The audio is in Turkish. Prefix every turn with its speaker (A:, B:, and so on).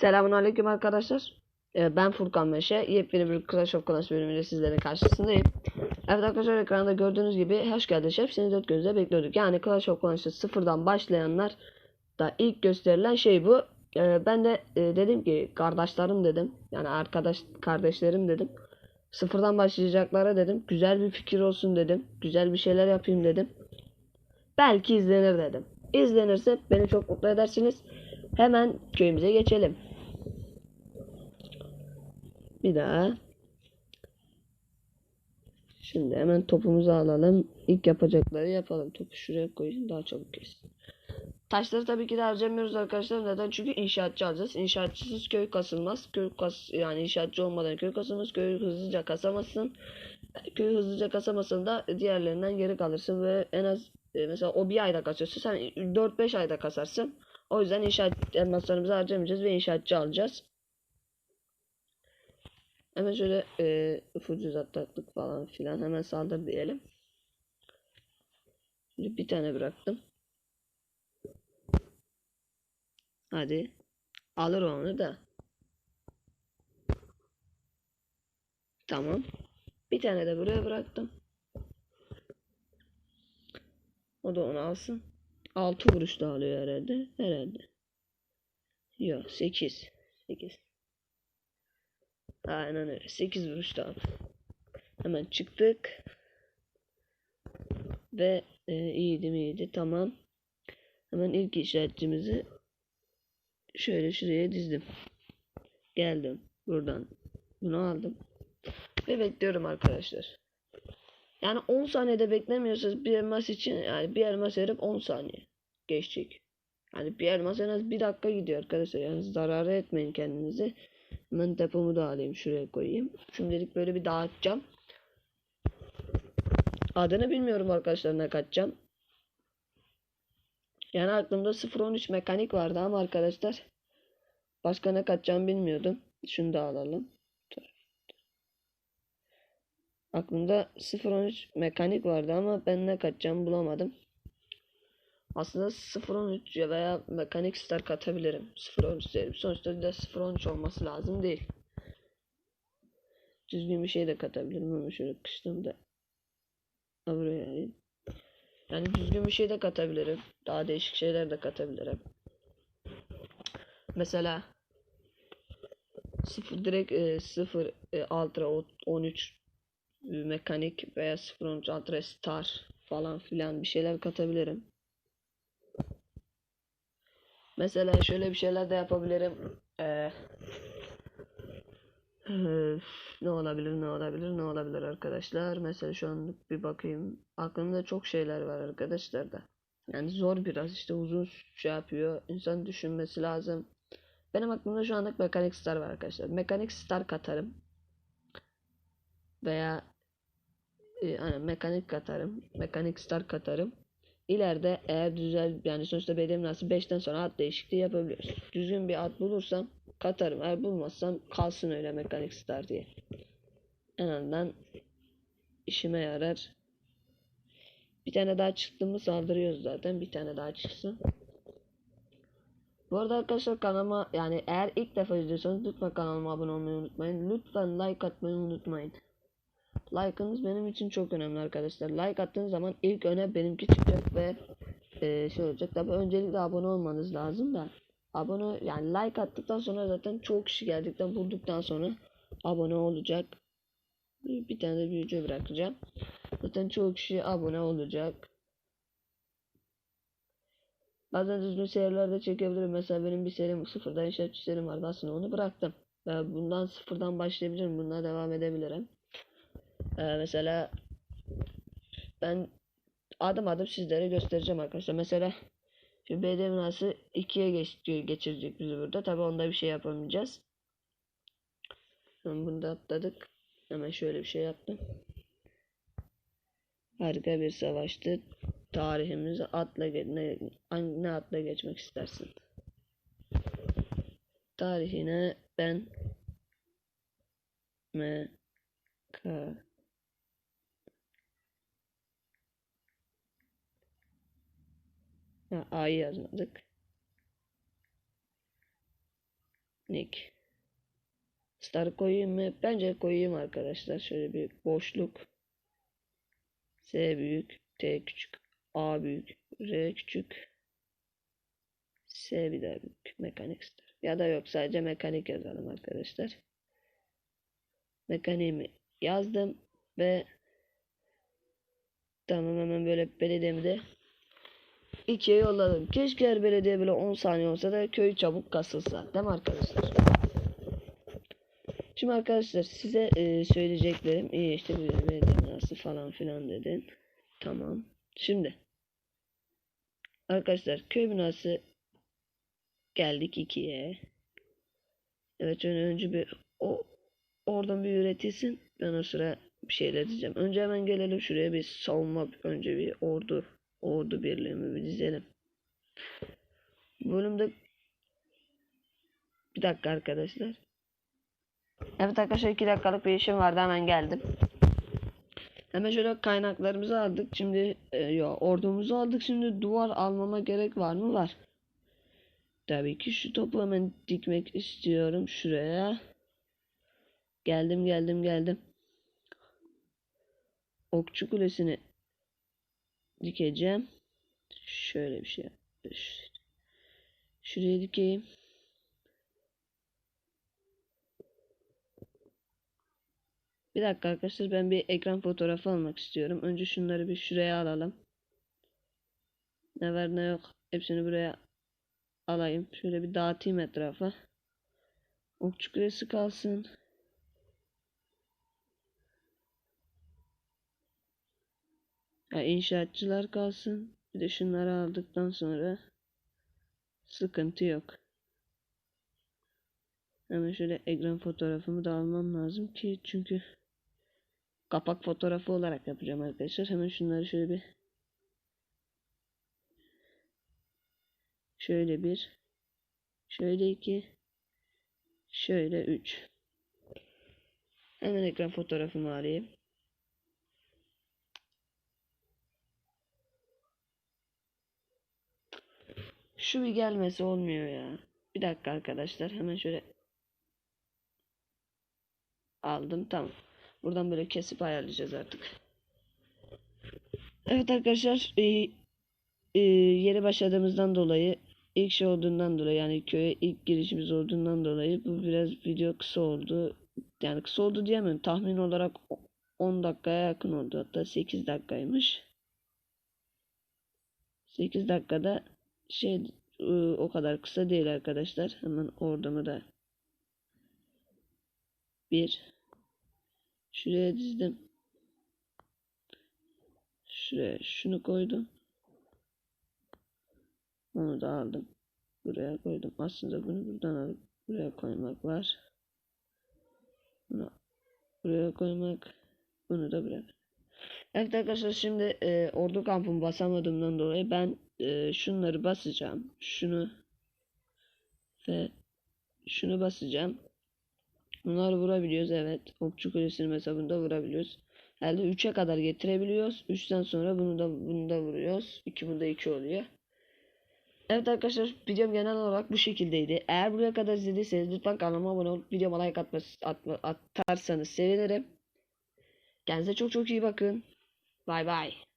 A: Selamünaleyküm arkadaşlar. Ee, Ben Furkan Meşe. Yepyeni bir Clash of Clans bölümüyle sizlerin karşısındayım. Evet arkadaşlar ekranda gördüğünüz gibi hoş geldin şef. Seni dört gözle bekliyorduk. Yani Clash of Clans'ta sıfırdan başlayanlar da ilk gösterilen şey bu. Ee, Ben de e, dedim ki kardeşlerim dedim. Yani arkadaş kardeşlerim dedim. Sıfırdan başlayacaklara dedim. Güzel bir fikir olsun dedim. Güzel bir şeyler yapayım dedim. Belki izlenir dedim. İzlenirse beni çok mutlu edersiniz. Hemen köyümüze geçelim. Bir daha. Şimdi hemen topumuzu alalım. İlk yapacakları yapalım. Topu şuraya koyayım daha çabuk kessin. Taşları tabii ki de harcamıyoruz arkadaşlar. Neden? Çünkü inşaatçı alacağız. İnşaatçısız köy kasılmaz. Köy kas yani inşaatçı olmadan köy kasılmaz. Köyü hızlıca kasamazsın. Köyü hızlıca kasamazsın da diğerlerinden geri kalırsın ve en az e, mesela o bir ayda kasıyorsa sen 4-5 ayda kasarsın. O yüzden inşaat elmaslarımızı harcamayacağız ve inşaatçı alacağız. Hemen şöyle e, ufucuz atlattık falan filan. Hemen saldır diyelim. Şimdi bir tane bıraktım. Hadi. Alır onu da. Tamam. Bir tane de buraya bıraktım. O da onu alsın. 6 vuruş da alıyor herhalde. Herhalde. Yok 8. 8. Aynen öyle. 8 vuruş da aldı. Hemen çıktık. Ve e, iyiydi miydi? Tamam. Hemen ilk işaretçimizi şöyle şuraya dizdim. Geldim. Buradan bunu aldım. Ve bekliyorum arkadaşlar. Yani 10 saniyede beklemiyorsanız bir elmas için yani bir elmas verip 10 saniye geçecek. Yani bir elmas en az bir dakika gidiyor arkadaşlar. Yani zararı etmeyin kendinize. Hemen depomu da alayım şuraya koyayım. Şimdilik böyle bir dağıtacağım. Adını bilmiyorum arkadaşlar ne katacağım. Yani aklımda 013 mekanik vardı ama arkadaşlar başka ne katacağımı bilmiyordum. Şunu da alalım. Aklımda 013 mekanik vardı ama ben ne katacağımı bulamadım. Aslında 013 ya veya mekanik star katabilirim. 013 derim. Sonuçta da 013 olması lazım değil. Düzgün bir şey de katabilirim ama şöyle kıştığımda buraya. Yani düzgün bir şey de katabilirim. Daha değişik şeyler de katabilirim. Mesela 0 direkt e, 0 e, Ultra o- 13 e, mekanik veya 013 Ultra Star falan filan bir şeyler katabilirim. Mesela şöyle bir şeyler de yapabilirim. Ee, ne olabilir ne olabilir ne olabilir arkadaşlar. Mesela şu an bir bakayım. Aklımda çok şeyler var arkadaşlar da. Yani zor biraz işte uzun şey yapıyor. İnsan düşünmesi lazım. Benim aklımda şu anlık mekanik star var arkadaşlar. Mekanik star katarım. Veya e, hani mekanik katarım. Mekanik star katarım. İleride eğer güzel yani sonuçta benim nasıl 5'ten sonra at değişikliği yapabiliyoruz. Düzgün bir at bulursam katarım. Eğer bulmazsam kalsın öyle mekanik star diye. En azından işime yarar. Bir tane daha çıktı mı saldırıyoruz zaten. Bir tane daha çıksın. Bu arada arkadaşlar kanalıma yani eğer ilk defa izliyorsanız lütfen kanalıma abone olmayı unutmayın. Lütfen like atmayı unutmayın. Like'ınız benim için çok önemli arkadaşlar. Like attığınız zaman ilk öne benimki çıkacak ve e, şey olacak. Tabi öncelikle abone olmanız lazım da. Abone yani like attıktan sonra zaten çok kişi geldikten bulduktan sonra abone olacak. Bir, bir tane de büyücü bırakacağım. Zaten çoğu kişi abone olacak. Bazen düzgün seriler de çekebilirim. Mesela benim bir serim sıfırdan inşaatçı serim vardı. Aslında onu bıraktım. Ve bundan sıfırdan başlayabilirim. Bundan devam edebilirim. Ee, mesela ben adım adım sizlere göstereceğim arkadaşlar. Mesela şu BD binası 2'ye geç, geçirecek bizi burada. Tabi onda bir şey yapamayacağız. Hemen bunu da atladık. Hemen şöyle bir şey yaptım. Harika bir savaştı. Tarihimizi atla ne, ne atla geçmek istersin? Tarihine ben M K A'yı yazmadık. Nick. Star koyayım mı? Bence koyayım arkadaşlar. Şöyle bir boşluk. S büyük, T küçük, A büyük, R küçük, S bir daha büyük. Mekanik star. Ya da yok sadece mekanik yazalım arkadaşlar. Mekaniğimi yazdım ve tamam hemen böyle belediyemi de ikiye yolladım. Keşke her belediye böyle 10 saniye olsa da köy çabuk kasılsa. Değil mi arkadaşlar? Şimdi arkadaşlar size e, söyleyeceklerim iyi işte bu belediye binası falan filan dedin. Tamam. Şimdi arkadaşlar köy binası geldik ikiye. Evet önce, önce bir o oradan bir üretilsin. Ben o sıra bir şeyler diyeceğim. Önce hemen gelelim şuraya bir savunma önce bir ordu ordu birliğimi bir dizelim. Bölümde bir dakika arkadaşlar. Evet arkadaşlar 2 dakikalık bir işim vardı hemen geldim. Hemen şöyle kaynaklarımızı aldık. Şimdi e, yo, ordumuzu aldık. Şimdi duvar almama gerek var mı? Var. Tabii ki şu topu hemen dikmek istiyorum şuraya. Geldim geldim geldim. Okçu kulesini dikeceğim. Şöyle bir şey. Şuraya dikeyim. Bir dakika arkadaşlar ben bir ekran fotoğrafı almak istiyorum. Önce şunları bir şuraya alalım. Ne var ne yok hepsini buraya alayım. Şöyle bir dağıtayım etrafa. Okçu kulesi kalsın. Ya inşaatçılar kalsın. Bir de şunları aldıktan sonra sıkıntı yok. Hemen şöyle ekran fotoğrafımı da almam lazım ki çünkü kapak fotoğrafı olarak yapacağım arkadaşlar. Hemen şunları şöyle bir şöyle bir şöyle iki şöyle üç hemen ekran fotoğrafımı alayım. Şu bir gelmesi olmuyor ya. Bir dakika arkadaşlar hemen şöyle aldım tamam. Buradan böyle kesip ayarlayacağız artık. Evet arkadaşlar e, e, yeni başladığımızdan dolayı ilk şey olduğundan dolayı yani köye ilk girişimiz olduğundan dolayı bu biraz video kısa oldu. Yani kısa oldu diyemem. Tahmin olarak 10 dakikaya yakın oldu. Hatta 8 dakikaymış. 8 dakikada şey e, o kadar kısa değil arkadaşlar. Hemen ordamı da bir şuraya dizdim. Şuraya şunu koydum. Onu da aldım. Buraya koydum. Aslında bunu buradan alıp buraya koymak var. Bunu buraya koymak. Bunu da buraya. Evet arkadaşlar şimdi e, ordu kampımı basamadığımdan dolayı ben e, şunları basacağım. Şunu ve şunu basacağım. Bunları vurabiliyoruz evet. Okçu kulesinin hesabında vurabiliyoruz. Elde 3'e kadar getirebiliyoruz. 3'ten sonra bunu da bunu da vuruyoruz. 2 bunda 2 oluyor. Evet arkadaşlar videom genel olarak bu şekildeydi. Eğer buraya kadar izlediyseniz lütfen kanalıma abone olup videoma like atması, atma, atarsanız sevinirim. Kendinize çok çok iyi bakın. Bay bay.